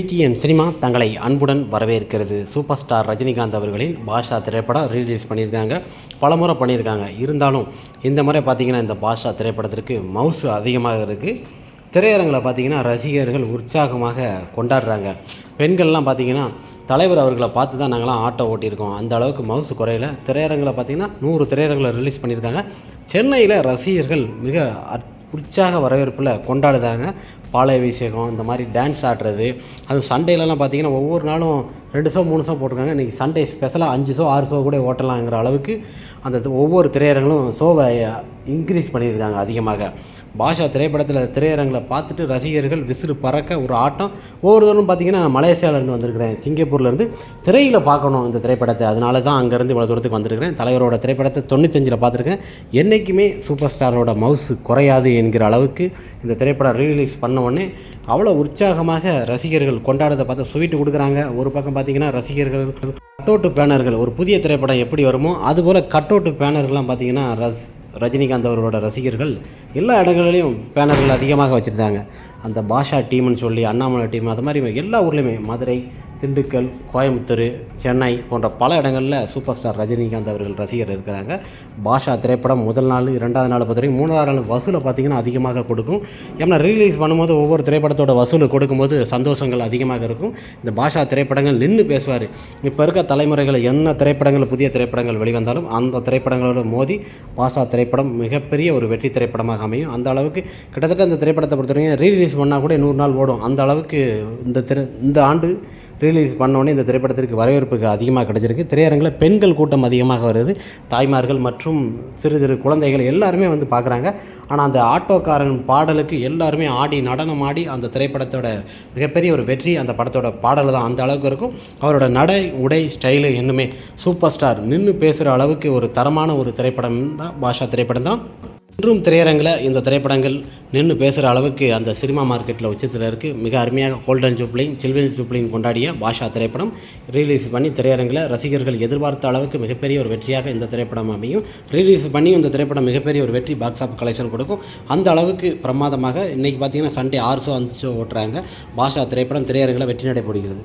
DTN cinema தங்களை அன்புடன் வரவேற்கிறது. சூப்பர் ஸ்டார் ரஜினிகாந்த் அவர்களின் பாஷா திரைப்படம் ரீலீஸ் பண்ணியிருக்காங்க. பலமுறை பண்ணியிருக்காங்க. இருந்தாலும் இந்த முறை பார்த்தீங்கன்னா இந்த பாஷா திரைப்படத்திற்கு மவுசு அதிகமாக இருக்குது திரையரங்கில் பார்த்தீங்கன்னா ரசிகர்கள் உற்சாகமாக கொண்டாடுறாங்க. பெண்கள்லாம் பார்த்திங்கன்னா தலைவர் அவர்களை பார்த்து தான் நாங்களாம் ஆட்டோ ஓட்டியிருக்கோம். அந்த அளவுக்கு மவுசு குறையில. திரையரங்கில் பார்த்தீங்கன்னா நூறு திரையரங்களை ரிலீஸ் பண்ணியிருக்காங்க. சென்னையில் ரசிகர்கள் மிக அற்- உற்சாக வரவேற்பில் கொண்டாடுதாங்க. பாலை அபிஷேகம் இந்த மாதிரி டான்ஸ் ஆடுறது. அது சண்டேலலாம் பார்த்தீங்கன்னா ஒவ்வொரு நாளும் ரெண்டு ஷோ மூணு ஷோ போட்டிருக்காங்க. இன்றைக்கி சண்டே ஸ்பெஷலாக அஞ்சு ஷோ ஆறு ஷோ கூட ஓட்டலாங்கிற அளவுக்கு அந்த ஒவ்வொரு திரையரங்களும் ஷோவை இன்க்ரீஸ் பண்ணியிருக்காங்க அதிகமாக. பாஷா திரைப்படத்தில் திரையரங்கில் பார்த்துட்டு ரசிகர்கள் விசிறு பறக்க ஒரு ஆட்டம். ஒவ்வொருத்தரும் பார்த்தீங்கன்னா நான் மலேசியாவிலேருந்து வந்திருக்கிறேன். சிங்கப்பூர்லேருந்து திரையில் பார்க்கணும் இந்த திரைப்படத்தை. அதனால தான் அங்கேருந்து இவ்வளோ தூரத்துக்கு வந்திருக்கிறேன். தலைவரோட திரைப்படத்தை தொண்ணூத்தஞ்சில் பார்த்துருக்கேன். என்றைக்குமே சூப்பர் ஸ்டாரோட மவுஸ் குறையாது என்கிற அளவுக்கு இந்த திரைப்படம் ரீரிலீஸ் பண்ண உடனே அவ்வளோ உற்சாகமாக ரசிகர்கள் கொண்டாடத்தை பார்த்து ஸ்வீட்டு கொடுக்குறாங்க. ஒரு பக்கம் பார்த்தீங்கன்னா ரசிகர்கள் கட்டோட்டு பேனர்கள் ஒரு புதிய திரைப்படம் எப்படி வருமோ அதுபோல் கட்டோட்டு பேனர்கள்லாம் பார்த்தீங்கன்னா ரஸ் ரஜினிகாந்த் அவர்களோட ரசிகர்கள் எல்லா இடங்களிலையும் பேனர்கள் அதிகமாக வச்சுருந்தாங்க. அந்த பாஷா டீம்னு சொல்லி அண்ணாமலை டீம் அது மாதிரி எல்லா ஊர்லேயுமே மதுரை திண்டுக்கல் கோயம்புத்தூர் சென்னை போன்ற பல இடங்களில் சூப்பர் ஸ்டார் ரஜினிகாந்த் அவர்கள் ரசிகர் இருக்கிறாங்க. பாஷா திரைப்படம் முதல் நாள் இரண்டாவது நாள் பொறுத்தவரைக்கும் மூணாவது நாள் வசூலை பார்த்திங்கன்னா அதிகமாக கொடுக்கும். ஏன்னா ரிலீஸ் பண்ணும்போது ஒவ்வொரு திரைப்படத்தோட வசூல் கொடுக்கும்போது சந்தோஷங்கள் அதிகமாக இருக்கும். இந்த பாஷா திரைப்படங்கள் நின்று பேசுவார். இப்போ இருக்க தலைமுறைகள் என்ன திரைப்படங்கள் புதிய திரைப்படங்கள் வெளிவந்தாலும் அந்த திரைப்படங்களோட மோதி பாஷா திரைப்படம் மிகப்பெரிய ஒரு வெற்றி திரைப்படமாக அமையும். அந்த அளவுக்கு கிட்டத்தட்ட இந்த திரைப்படத்தை பொறுத்தவரைக்கும் ரீலீஸ் பண்ணால் கூட நூறு நாள் ஓடும். அந்த அளவுக்கு இந்த திரு இந்த ஆண்டு ரிலீஸ் பண்ணோடனே இந்த திரைப்படத்திற்கு வரவேற்புக்கு அதிகமாக கிடைச்சிருக்கு. திரையரங்கில் பெண்கள் கூட்டம் அதிகமாக வருது. தாய்மார்கள் மற்றும் சிறு சிறு குழந்தைகள் எல்லாருமே வந்து பார்க்குறாங்க. ஆனால் அந்த ஆட்டோக்காரன் பாடலுக்கு எல்லாருமே ஆடி நடனம் ஆடி அந்த திரைப்படத்தோட மிகப்பெரிய ஒரு வெற்றி அந்த படத்தோட பாடல் தான் அந்த அளவுக்கு இருக்கும். அவரோட நடை உடை ஸ்டைலு இன்னுமே சூப்பர் ஸ்டார் நின்று பேசுகிற அளவுக்கு ஒரு தரமான ஒரு திரைப்படம் தான் பாஷா திரைப்படம் தான். இன்றும் திரையரங்கில் இந்த திரைப்படங்கள் நின்று பேசுகிற அளவுக்கு அந்த சினிமா மார்க்கெட்டில் உச்சத்தில் இருக்குது மிக அருமையாக கோல்டன் ஜூப்ளிங் சில்வன் ஜூப்ளிங் கொண்டாடிய பாஷா திரைப்படம் ரிலீஸ் பண்ணி திரையரங்கில் ரசிகர்கள் எதிர்பார்த்த அளவுக்கு மிகப்பெரிய ஒரு வெற்றியாக இந்த திரைப்படம் அமையும். ரிலீஸ் பண்ணி இந்த திரைப்படம் மிகப்பெரிய ஒரு வெற்றி பாக்ஸ் ஆஃப் கலெக்ஷன் கொடுக்கும். அந்த அளவுக்கு பிரமாதமாக இன்றைக்கி பார்த்தீங்கன்னா சண்டே ஆறு ஷோ அஞ்சு ஷோ ஓட்டுறாங்க. பாஷா திரைப்படம் திரையரங்கில் வெற்றி நடைபெறுகிறது